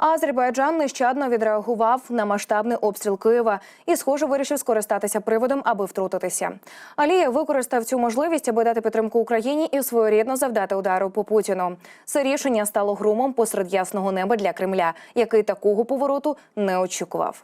Азербайджан нещадно відреагував на масштабний обстріл Києва і, схоже, вирішив скористатися приводом, аби втрутитися. Алія використав цю можливість, аби дати підтримку Україні і своєрідно завдати удару по Путіну. Це рішення стало громом посеред ясного неба для Кремля, який такого повороту не очікував.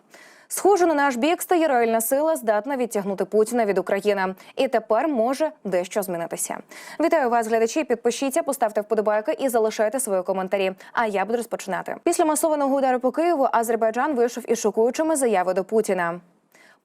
Схоже, на наш бік стає реальна сила, здатна відтягнути Путіна від України. І тепер може дещо змінитися. Вітаю вас, глядачі. Підпишіться, поставте вподобайки і залишайте свої коментарі. А я буду розпочинати. Після масованого удару по Києву Азербайджан вийшов із шокуючими заяви до Путіна.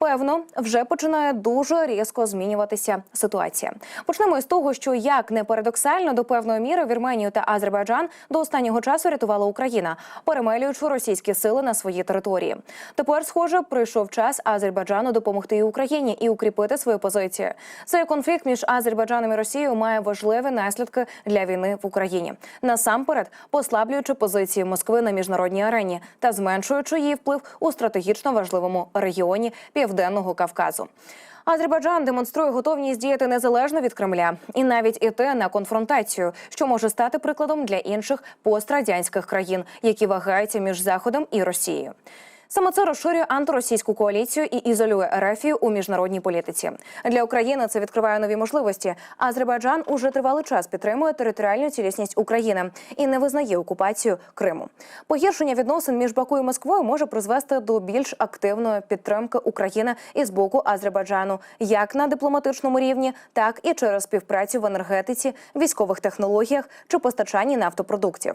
Певно, вже починає дуже різко змінюватися ситуація. Почнемо із того, що як не парадоксально до певної міри Вірменію та Азербайджан до останнього часу рятувала Україна, перемелюючи російські сили на своїй території. Тепер, схоже, прийшов час Азербайджану допомогти і Україні і укріпити свою позицію. Цей конфлікт між Азербайджаном і Росією має важливі наслідки для війни в Україні. Насамперед, послаблюючи позиції Москви на міжнародній арені та зменшуючи її вплив у стратегічно важливому регіоні Південного Кавказу. Азербайджан демонструє готовність діяти незалежно від Кремля і навіть іти на конфронтацію, що може стати прикладом для інших пострадянських країн, які вагаються між Заходом і Росією. Саме це розширює антиросійську коаліцію і ізолює Ерефію у міжнародній політиці. Для України це відкриває нові можливості. Азербайджан уже тривалий час підтримує територіальну цілісність України і не визнає окупацію Криму. Погіршення відносин між Баку і Москвою може призвести до більш активної підтримки України із боку Азербайджану, як на дипломатичному рівні, так і через співпрацю в енергетиці, військових технологіях чи постачанні нафтопродуктів.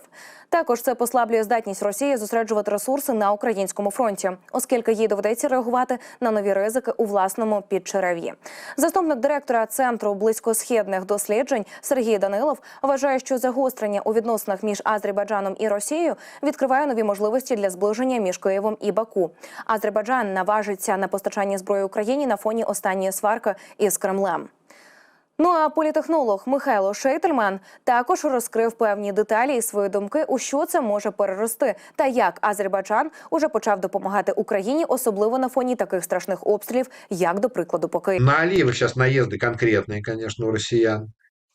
Також це послаблює здатність Росії зосереджувати ресурси на українському фронті оскільки їй доведеться реагувати на нові ризики у власному підчерев'ї. Заступник директора центру близькосхідних досліджень Сергій Данилов вважає, що загострення у відносинах між Азербайджаном і Росією відкриває нові можливості для зближення між Києвом і Баку. Азербайджан наважиться на постачання зброї Україні на фоні останньої сварки із Кремлем. Ну а політехнолог Михайло Шейтельман також розкрив певні деталі і свої думки, у що це може перерости, та як Азербайджан уже почав допомагати Україні, особливо на фоні таких страшних обстрілів, як до прикладу по Києву. На Алиева сейчас наезды конкретные, конечно, у россиян.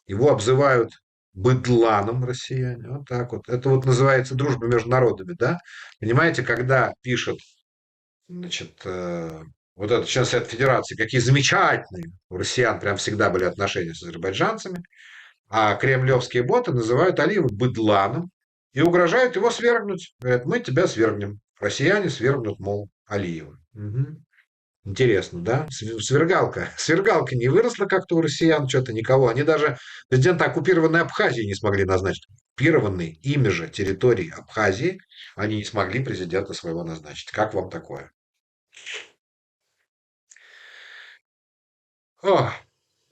Его обзывают быдланом россияне. Вот так вот. Это вот называется дружба между народами, да? Понимаете, когда пишет, значит, э, вот этот член Совета Федерации, какие замечательные у россиян прям всегда были отношения с азербайджанцами, а кремлевские боты называют Алиева быдланом и угрожают его свергнуть. Говорят, мы тебя свергнем. Россияне свергнут, мол, Алиева. Мгм. Интересно, да? Св- Свергалка. Свергалка не выросла как-то у россиян, что-то никого. Они даже президента оккупированной Абхазии не смогли назначить. Оккупированной ими же территории Абхазии они не смогли президента своего назначить. Как вам такое? О,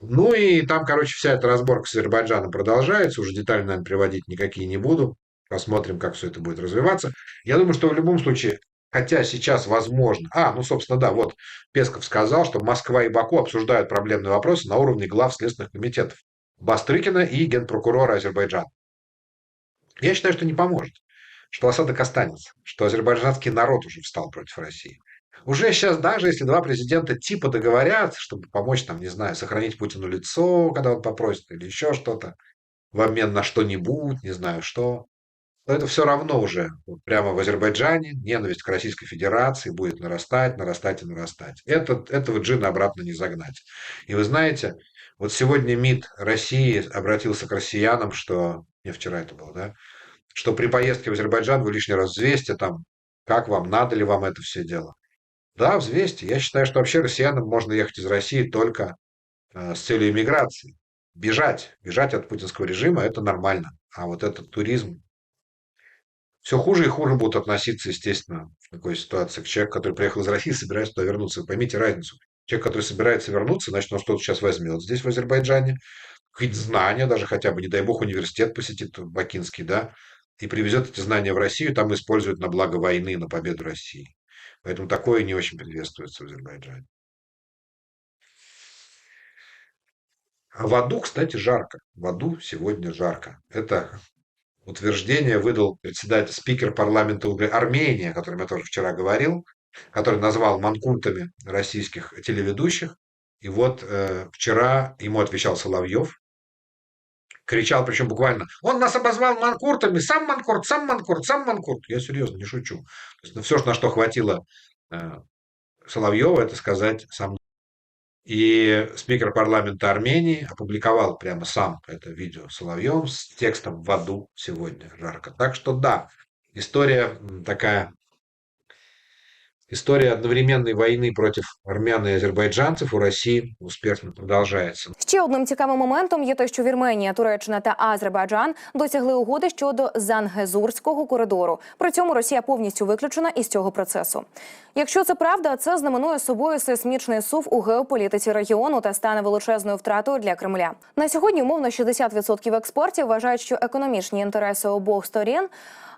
ну и там, короче, вся эта разборка с Азербайджаном продолжается. Уже детали, наверное, приводить никакие не буду. Посмотрим, как все это будет развиваться. Я думаю, что в любом случае, хотя сейчас возможно... А, ну, собственно, да, вот Песков сказал, что Москва и Баку обсуждают проблемные вопросы на уровне глав следственных комитетов Бастрыкина и генпрокурора Азербайджана. Я считаю, что не поможет, что осадок останется, что азербайджанский народ уже встал против России. Уже сейчас, даже если два президента типа договорятся, чтобы помочь, там, не знаю, сохранить Путину лицо, когда он попросит, или еще что-то, в обмен на что-нибудь, не знаю что, то это все равно уже вот прямо в Азербайджане ненависть к Российской Федерации будет нарастать, нарастать и нарастать. Этот, этого джина обратно не загнать. И вы знаете, вот сегодня МИД России обратился к россиянам, что, не вчера это было, да, что при поездке в Азербайджан вы лишний раз взвесьте там, как вам, надо ли вам это все дело. Да, взвесьте. Я считаю, что вообще россиянам можно ехать из России только э, с целью иммиграции. Бежать, бежать от путинского режима – это нормально. А вот этот туризм, все хуже и хуже будут относиться, естественно, в такой ситуации к человеку, который приехал из России, собирается туда вернуться. Вы поймите разницу. Человек, который собирается вернуться, значит, он что-то сейчас возьмет здесь, в Азербайджане, какие-то знания, даже хотя бы, не дай бог, университет посетит бакинский, да, и привезет эти знания в Россию, там использует на благо войны, на победу России. Поэтому такое не очень приветствуется в Азербайджане. А в аду, кстати, жарко. В аду сегодня жарко. Это утверждение выдал председатель, спикер парламента Армении, о котором я тоже вчера говорил, который назвал манкультами российских телеведущих. И вот э, вчера ему отвечал Соловьев, кричал, причем буквально, он нас обозвал манкуртами, сам манкурт, сам манкурт, сам манкурт. Я серьезно, не шучу. То есть, ну, все, на что хватило э, Соловьева, это сказать сам. И спикер парламента Армении опубликовал прямо сам это видео Соловьевым с текстом «В аду сегодня жарко». Так что да, история такая История одновременной войны против армян и азербайджанцев у России успешно продолжается. Ще одним цікавим моментом є те, що Вірменія, Туреччина та Азербайджан досягли угоди щодо Зангезурського коридору. При цьому Росія повністю виключена із цього процесу. Якщо це правда, це знаменує собою сейсмічний сув у геополітиці регіону та стане величезною втратою для Кремля. На сьогодні умовно 60% експертів вважають, що економічні інтереси обох сторін.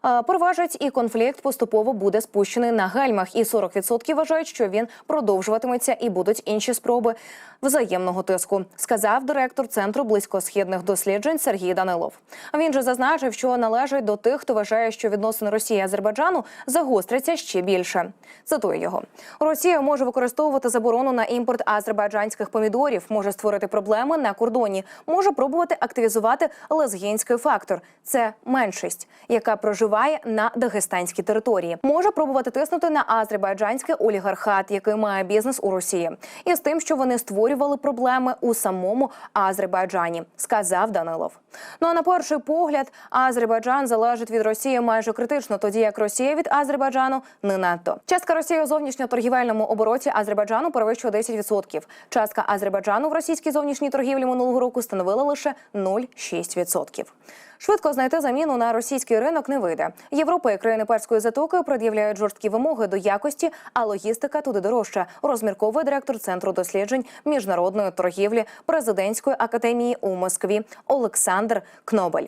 Е, і конфлікт поступово буде спущений на гальмах, і 40% вважають, що він продовжуватиметься і будуть інші спроби взаємного тиску, сказав директор центру близькосхідних досліджень Сергій Данилов. Він же зазначив, що належить до тих, хто вважає, що відносини Росії і Азербайджану загостряться ще більше. Цитую його: Росія може використовувати заборону на імпорт азербайджанських помідорів, може створити проблеми на кордоні, може пробувати активізувати лезгінський фактор. Це меншість, яка проживає на дагестанській території. Може пробувати тиснути на азербайджанський олігархат, який має бізнес у Росії, і з тим, що вони створювали проблеми у самому Азербайджані, сказав Данилов. Ну а на перший погляд, Азербайджан залежить від Росії майже критично, тоді як Росія від Азербайджану не надто. Частка Росії у зовнішньоторгівельному обороті Азербайджану перевищує 10%. Частка Азербайджану в російській зовнішній торгівлі минулого року становила лише 0,6%. Швидко знайти заміну на російський ринок не вийде. Європа і країни перської затоки пред'являють жорсткі вимоги до якості, а логістика туди дорожча. Розмірковує директор центру досліджень міжнародної торгівлі президентської академії у Москві Олександр Кнобель.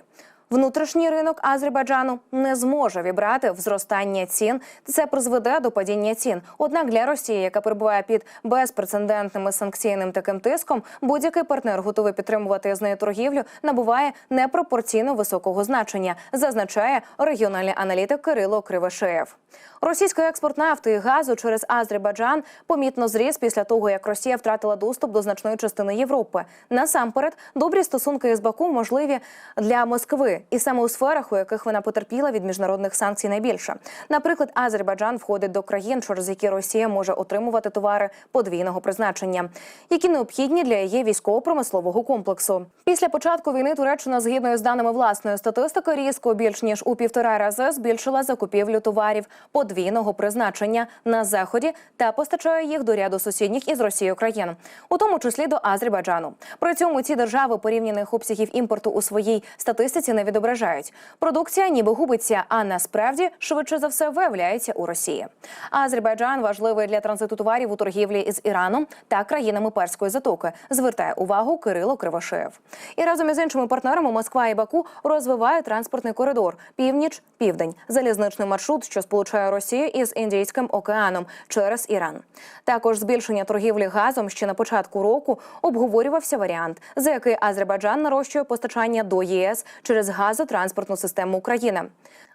Внутрішній ринок Азербайджану не зможе вібрати в зростання цін. Це призведе до падіння цін. Однак для Росії, яка перебуває під безпрецедентним санкційним таким тиском, будь-який партнер готовий підтримувати з нею торгівлю, набуває непропорційно високого значення, зазначає регіональний аналітик Кирило Кривошеєв. Російський експорт нафти і газу через Азербайджан помітно зріс після того, як Росія втратила доступ до значної частини Європи. Насамперед, добрі стосунки з Баку можливі для Москви, і саме у сферах, у яких вона потерпіла від міжнародних санкцій найбільше. Наприклад, Азербайджан входить до країн, через які Росія може отримувати товари подвійного призначення, які необхідні для її військово-промислового комплексу. Після початку війни Туреччина, згідно з даними власної статистики, різко більш ніж у півтора рази збільшила закупівлю товарів подвійного призначення на заході та постачає їх до ряду сусідніх із Росією країн, у тому числі до Азербайджану. При цьому ці держави порівняних обсягів імпорту у своїй статистиці не відображають. Продукція ніби губиться, а насправді швидше за все виявляється у Росії. Азербайджан важливий для транзиту товарів у торгівлі із Іраном та країнами Перської затоки. Звертає увагу Кирило Кривошеєв. І разом із іншими партнерами Москва і Баку розвиває транспортний коридор північ-південь, залізничний маршрут, що сполучає Росію із Індійським океаном через Іран. Також збільшення торгівлі газом ще на початку року обговорювався варіант, за який Азербайджан нарощує постачання до ЄС через газотранспортну систему України.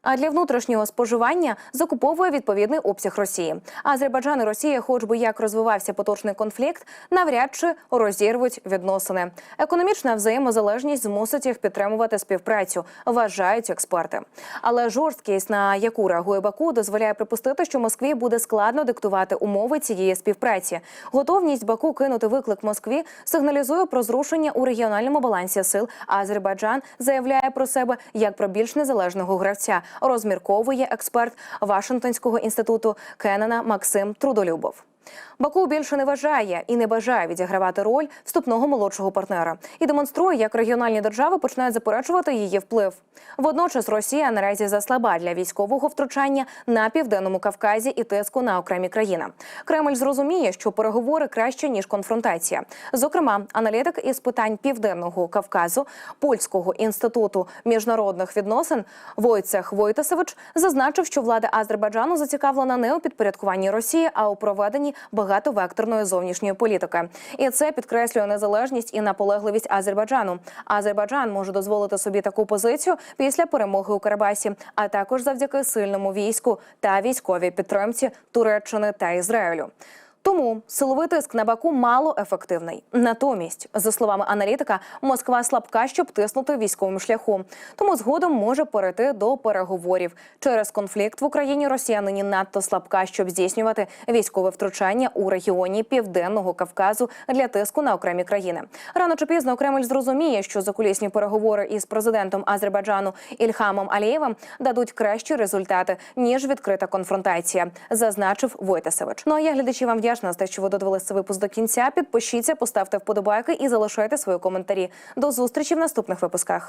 А для внутрішнього споживання закуповує відповідний обсяг Росії. Азербайджан і Росія, хоч би як розвивався поточний конфлікт, навряд чи розірвуть відносини. Економічна взаємозалежність змусить їх підтримувати співпрацю, вважають експерти. Але жорсткість, на яку реагує Баку, дозволяє припустити, що Москві буде складно диктувати умови цієї співпраці. Готовність Баку кинути виклик Москві сигналізує про зрушення у регіональному балансі сил. Азербайджан заявляє про себе як про більш незалежного гравця. Розмірковує експерт Вашингтонського інституту Кеннена Максим Трудолюбов. Баку більше не вважає і не бажає відігравати роль вступного молодшого партнера і демонструє, як регіональні держави починають заперечувати її вплив. Водночас Росія наразі заслаба для військового втручання на південному Кавказі і тиску на окремі країни. Кремль зрозуміє, що переговори краще ніж конфронтація. Зокрема, аналітик із питань південного Кавказу польського інституту міжнародних відносин Войцех Войтасевич зазначив, що влада Азербайджану зацікавлена не у підпорядкуванні Росії, а у проведенні багатовекторної зовнішньої політики. І це підкреслює незалежність і наполегливість Азербайджану. Азербайджан може дозволити собі таку позицію після перемоги у Карабасі, а також завдяки сильному війську та військовій підтримці Туреччини та Ізраїлю. Тому силовий тиск на Баку мало ефективний. Натомість, за словами аналітика, Москва слабка, щоб тиснути військовим шляхом. Тому згодом може перейти до переговорів. Через конфлікт в Україні Росія нині надто слабка, щоб здійснювати військове втручання у регіоні Південного Кавказу для тиску на окремі країни. Рано чи пізно Кремль зрозуміє, що закулісні переговори із президентом Азербайджану Ільхамом Алієвим дадуть кращі результати ніж відкрита конфронтація, зазначив Войтасевич. Ну а я глядачі вам вдячна за те, що ви додивилися цей випуск до кінця. Підпишіться, поставте вподобайки і залишайте свої коментарі. До зустрічі в наступних випусках.